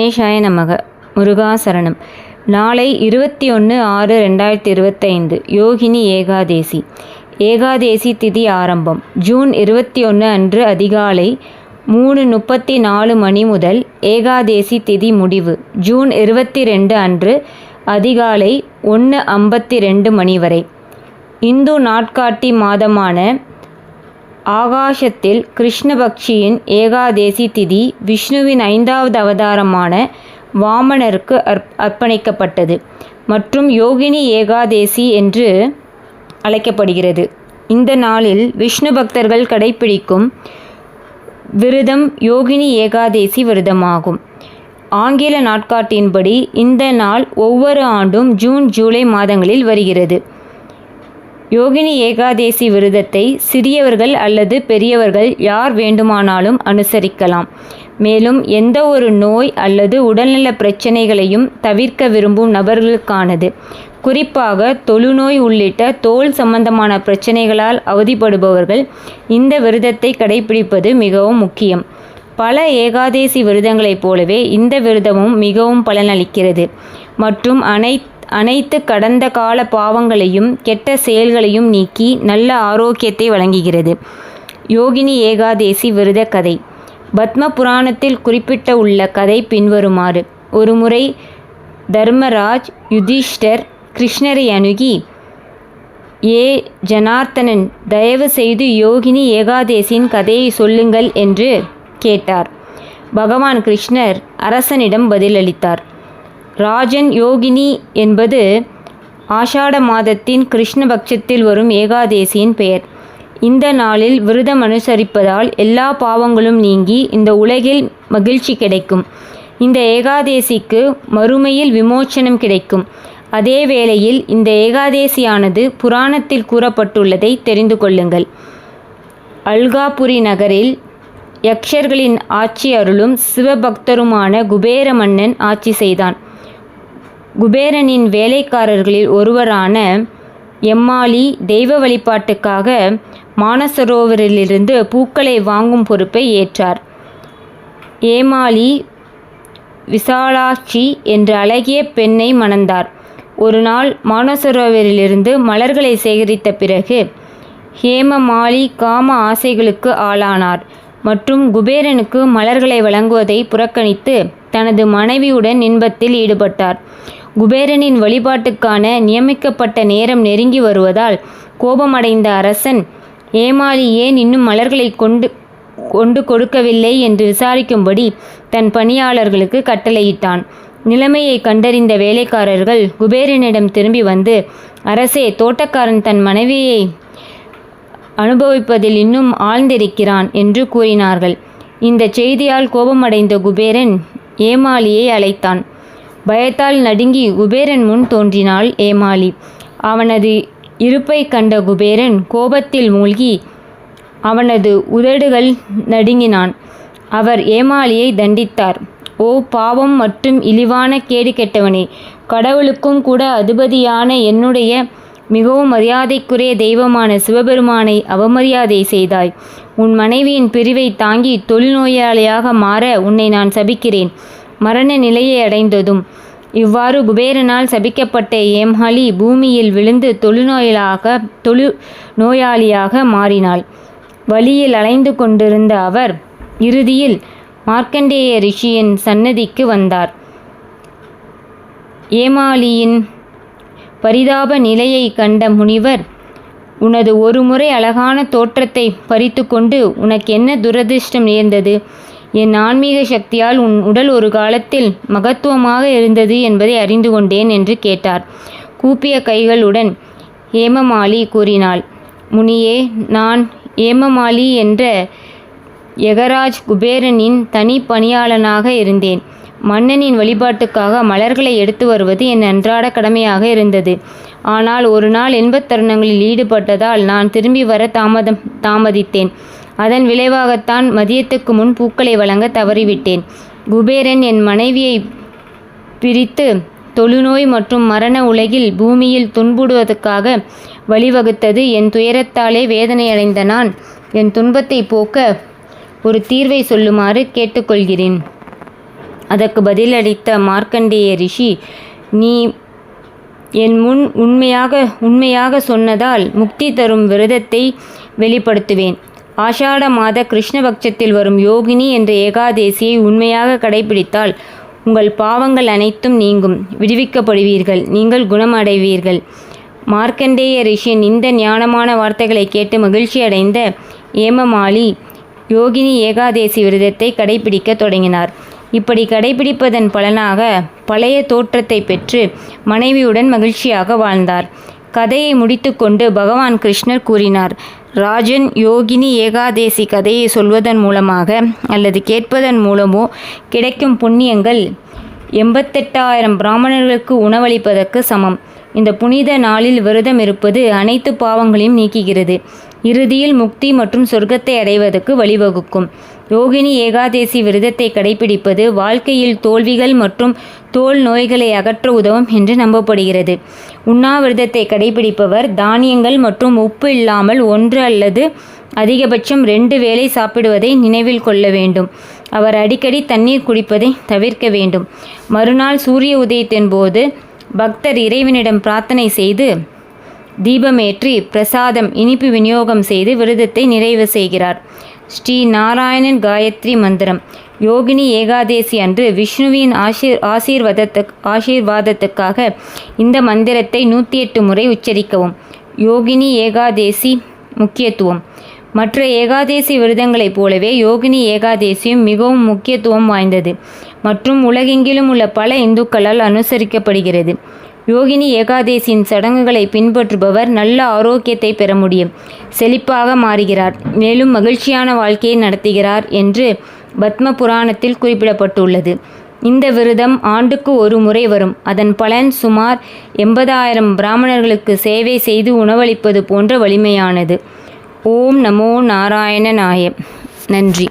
கணேஷாய நமக. முருகாசரணம் நாளை இருபத்தி ஒன்று ஆறு ரெண்டாயிரத்தி இருபத்தைந்து. யோகினி ஏகாதேசி. ஏகாதேசி திதி ஆரம்பம். ஜூன் இருபத்தி ஒன்று அன்று அதிகாலை மூணு முப்பத்தி நாலு மணி முதல் ஏகாதேசி திதி முடிவு. ஜூன் இருபத்தி ரெண்டு அன்று அதிகாலை ஒன்று ஐம்பத்தி ரெண்டு மணி வரை. இந்து நாட்காட்டி மாதமான ஆகாசத்தில் கிருஷ்ணபக்ஷியின் ஏகாதேசி திதி விஷ்ணுவின் ஐந்தாவது அவதாரமான வாமனருக்கு அர்ப் அர்ப்பணிக்கப்பட்டது மற்றும் யோகினி ஏகாதேசி என்று அழைக்கப்படுகிறது. இந்த நாளில் விஷ்ணு பக்தர்கள் கடைப்பிடிக்கும் விரதம் யோகினி ஏகாதேசி விரதமாகும். ஆங்கில நாட்காட்டின்படி இந்த நாள் ஒவ்வொரு ஆண்டும் ஜூன் ஜூலை மாதங்களில் வருகிறது. யோகினி ஏகாதேசி விரதத்தை சிறியவர்கள் அல்லது பெரியவர்கள் யார் வேண்டுமானாலும் அனுசரிக்கலாம். மேலும் எந்த ஒரு நோய் அல்லது உடல்நல பிரச்சனைகளையும் தவிர்க்க விரும்பும் நபர்களுக்கானது. குறிப்பாக தொழுநோய் உள்ளிட்ட தோல் சம்பந்தமான பிரச்சனைகளால் அவதிப்படுபவர்கள் இந்த விரதத்தை கடைபிடிப்பது மிகவும் முக்கியம். பல ஏகாதேசி விரதங்களைப் போலவே இந்த விரதமும் மிகவும் பலனளிக்கிறது. மற்றும் அனை அனைத்து கடந்த கால பாவங்களையும் கெட்ட செயல்களையும் நீக்கி நல்ல ஆரோக்கியத்தை வழங்குகிறது. யோகினி ஏகாதேசி விரத கதை. பத்ம புராணத்தில் குறிப்பிட்ட உள்ள கதை பின்வருமாறு. ஒருமுறை தர்மராஜ் யுதிஷ்டர் கிருஷ்ணரை அணுகி ஏ ஜனார்த்தனன் தயவு செய்து யோகினி ஏகாதேசியின் கதையை சொல்லுங்கள் என்று கேட்டார். பகவான் கிருஷ்ணர் அரசனிடம் பதிலளித்தார். ராஜன் யோகினி என்பது ஆஷாட மாதத்தின் கிருஷ்ணபக்ஷத்தில் வரும் ஏகாதேசியின் பெயர். இந்த நாளில் விரதம் அனுசரிப்பதால் எல்லா பாவங்களும் நீங்கி இந்த உலகில் மகிழ்ச்சி கிடைக்கும். இந்த ஏகாதேசிக்கு மறுமையில் விமோச்சனம் கிடைக்கும். அதே வேளையில் இந்த ஏகாதேசியானது புராணத்தில் கூறப்பட்டுள்ளதை தெரிந்து கொள்ளுங்கள். அல்காபுரி நகரில் யக்ஷர்களின் ஆட்சி அருளும் சிவபக்தருமான குபேர மன்னன் ஆட்சி செய்தான். குபேரனின் வேலைக்காரர்களில் ஒருவரான எம்மாளி தெய்வ வழிபாட்டுக்காக மானசரோவரிலிருந்து பூக்களை வாங்கும் பொறுப்பை ஏற்றார். ஏமாளி விசாலாட்சி என்ற அழகிய பெண்ணை மணந்தார். ஒரு நாள் மானசரோவரிலிருந்து மலர்களை சேகரித்த பிறகு ஹேமமாலி காம ஆசைகளுக்கு ஆளானார். மற்றும் குபேரனுக்கு மலர்களை வழங்குவதை புறக்கணித்து தனது மனைவியுடன் இன்பத்தில் ஈடுபட்டார். குபேரனின் வழிபாட்டுக்கான நியமிக்கப்பட்ட நேரம் நெருங்கி வருவதால் கோபமடைந்த அரசன் ஏமாளி ஏன் இன்னும் மலர்களை கொண்டு கொண்டு கொடுக்கவில்லை என்று விசாரிக்கும்படி தன் பணியாளர்களுக்கு கட்டளையிட்டான். நிலைமையை கண்டறிந்த வேலைக்காரர்கள் குபேரனிடம் திரும்பி வந்து அரசே தோட்டக்காரன் தன் மனைவியை அனுபவிப்பதில் இன்னும் ஆழ்ந்திருக்கிறான் என்று கூறினார்கள். இந்த செய்தியால் கோபமடைந்த குபேரன் ஏமாளியை அழைத்தான். பயத்தால் நடுங்கி குபேரன் முன் தோன்றினாள் ஏமாளி அவனது இருப்பை கண்ட குபேரன் கோபத்தில் மூழ்கி அவனது உதடுகள் நடுங்கினான். அவர் ஏமாளியை தண்டித்தார். ஓ பாவம் மற்றும் இழிவான கேடு கெட்டவனே கடவுளுக்கும் கூட அதிபதியான என்னுடைய மிகவும் மரியாதைக்குரிய தெய்வமான சிவபெருமானை அவமரியாதை செய்தாய். உன் மனைவியின் பிரிவை தாங்கி தொழுநோயாளியாக மாற உன்னை நான் சபிக்கிறேன். மரண நிலையை அடைந்ததும் இவ்வாறு குபேரனால் சபிக்கப்பட்ட ஏம்ஹாலி பூமியில் விழுந்து தொழுநோயிலாக தொழு நோயாளியாக மாறினாள். வழியில் அலைந்து கொண்டிருந்த அவர் இறுதியில் மார்க்கண்டேய ரிஷியின் சன்னதிக்கு வந்தார். ஏமாலியின் பரிதாப நிலையை கண்ட முனிவர் உனது ஒருமுறை அழகான தோற்றத்தை பறித்து கொண்டு உனக்கு என்ன துரதிர்ஷ்டம் நேர்ந்தது? என் ஆன்மீக சக்தியால் உன் உடல் ஒரு காலத்தில் மகத்துவமாக இருந்தது என்பதை அறிந்து கொண்டேன் என்று கேட்டார். கூப்பிய கைகளுடன் ஏமமாலி கூறினாள் முனியே நான் ஏமமாலி என்ற யகராஜ் குபேரனின் தனி பணியாளனாக இருந்தேன். மன்னனின் வழிபாட்டுக்காக மலர்களை எடுத்து வருவது என் அன்றாட கடமையாக இருந்தது. ஆனால் ஒரு நாள் இன்பத் தருணங்களில் ஈடுபட்டதால் நான் திரும்பி வர தாமதம் தாமதித்தேன். அதன் விளைவாகத்தான் மதியத்துக்கு முன் பூக்களை வழங்க தவறிவிட்டேன். குபேரன் என் மனைவியை பிரித்து தொழுநோய் மற்றும் மரண உலகில் பூமியில் துன்புடுவதற்காக வழிவகுத்தது. என் துயரத்தாலே வேதனையடைந்த நான் என் துன்பத்தை போக்க ஒரு தீர்வை சொல்லுமாறு கேட்டுக்கொள்கிறேன். அதற்கு பதிலளித்த மார்க்கண்டேய ரிஷி நீ என் முன் உண்மையாக உண்மையாக சொன்னதால் முக்தி தரும் விரதத்தை வெளிப்படுத்துவேன். ஆஷாட மாத கிருஷ்ணபக்ஷத்தில் வரும் யோகினி என்ற ஏகாதேசியை உண்மையாக கடைபிடித்தால் உங்கள் பாவங்கள் அனைத்தும் நீங்கும். விடுவிக்கப்படுவீர்கள். நீங்கள் குணமடைவீர்கள். மார்க்கண்டேய ரிஷியின் இந்த ஞானமான வார்த்தைகளை கேட்டு மகிழ்ச்சி அடைந்த ஏமமாலி யோகினி ஏகாதேசி விரதத்தை கடைபிடிக்க தொடங்கினார். இப்படி கடைபிடிப்பதன் பலனாக பழைய தோற்றத்தை பெற்று மனைவியுடன் மகிழ்ச்சியாக வாழ்ந்தார். கதையை முடித்துக்கொண்டு பகவான் கிருஷ்ணர் கூறினார். ராஜன் யோகினி ஏகாதேசி கதையை சொல்வதன் மூலமாக அல்லது கேட்பதன் மூலமோ கிடைக்கும் புண்ணியங்கள் எண்பத்தெட்டாயிரம் பிராமணர்களுக்கு உணவளிப்பதற்கு சமம். இந்த புனித நாளில் விரதம் இருப்பது அனைத்து பாவங்களையும் நீக்குகிறது. இறுதியில் முக்தி மற்றும் சொர்க்கத்தை அடைவதற்கு வழிவகுக்கும். ரோகிணி ஏகாதேசி விரதத்தை கடைபிடிப்பது வாழ்க்கையில் தோல்விகள் மற்றும் தோல் நோய்களை அகற்ற உதவும் என்று நம்பப்படுகிறது. உண்ணாவிரதத்தை கடைபிடிப்பவர் தானியங்கள் மற்றும் உப்பு இல்லாமல் ஒன்று அல்லது அதிகபட்சம் ரெண்டு வேளை சாப்பிடுவதை நினைவில் கொள்ள வேண்டும். அவர் அடிக்கடி தண்ணீர் குடிப்பதை தவிர்க்க வேண்டும். மறுநாள் சூரிய உதயத்தின் போது பக்தர் இறைவனிடம் பிரார்த்தனை செய்து தீபமேற்றி பிரசாதம் இனிப்பு விநியோகம் செய்து விரதத்தை நிறைவு செய்கிறார். ஸ்ரீ நாராயணன் காயத்ரி மந்திரம். யோகினி ஏகாதேசி அன்று விஷ்ணுவின் ஆசீர் ஆசீர்வாதத்து ஆசீர்வாதத்துக்காக இந்த மந்திரத்தை நூற்றி எட்டு முறை உச்சரிக்கவும். யோகினி ஏகாதேசி முக்கியத்துவம். மற்ற ஏகாதேசி விரதங்களைப் போலவே யோகினி ஏகாதேசியும் மிகவும் முக்கியத்துவம் வாய்ந்தது. மற்றும் உலகெங்கிலும் உள்ள பல இந்துக்களால் அனுசரிக்கப்படுகிறது. யோகினி ஏகாதேசியின் சடங்குகளை பின்பற்றுபவர் நல்ல ஆரோக்கியத்தை பெற முடியும். செழிப்பாக மாறுகிறார். மேலும் மகிழ்ச்சியான வாழ்க்கையை நடத்துகிறார் என்று பத்ம புராணத்தில் குறிப்பிடப்பட்டுள்ளது. இந்த விரதம் ஆண்டுக்கு ஒரு முறை வரும். அதன் பலன் சுமார் எண்பதாயிரம் பிராமணர்களுக்கு சேவை செய்து உணவளிப்பது போன்ற வலிமையானது. ஓம் நமோ நாராயண நாய நன்றி.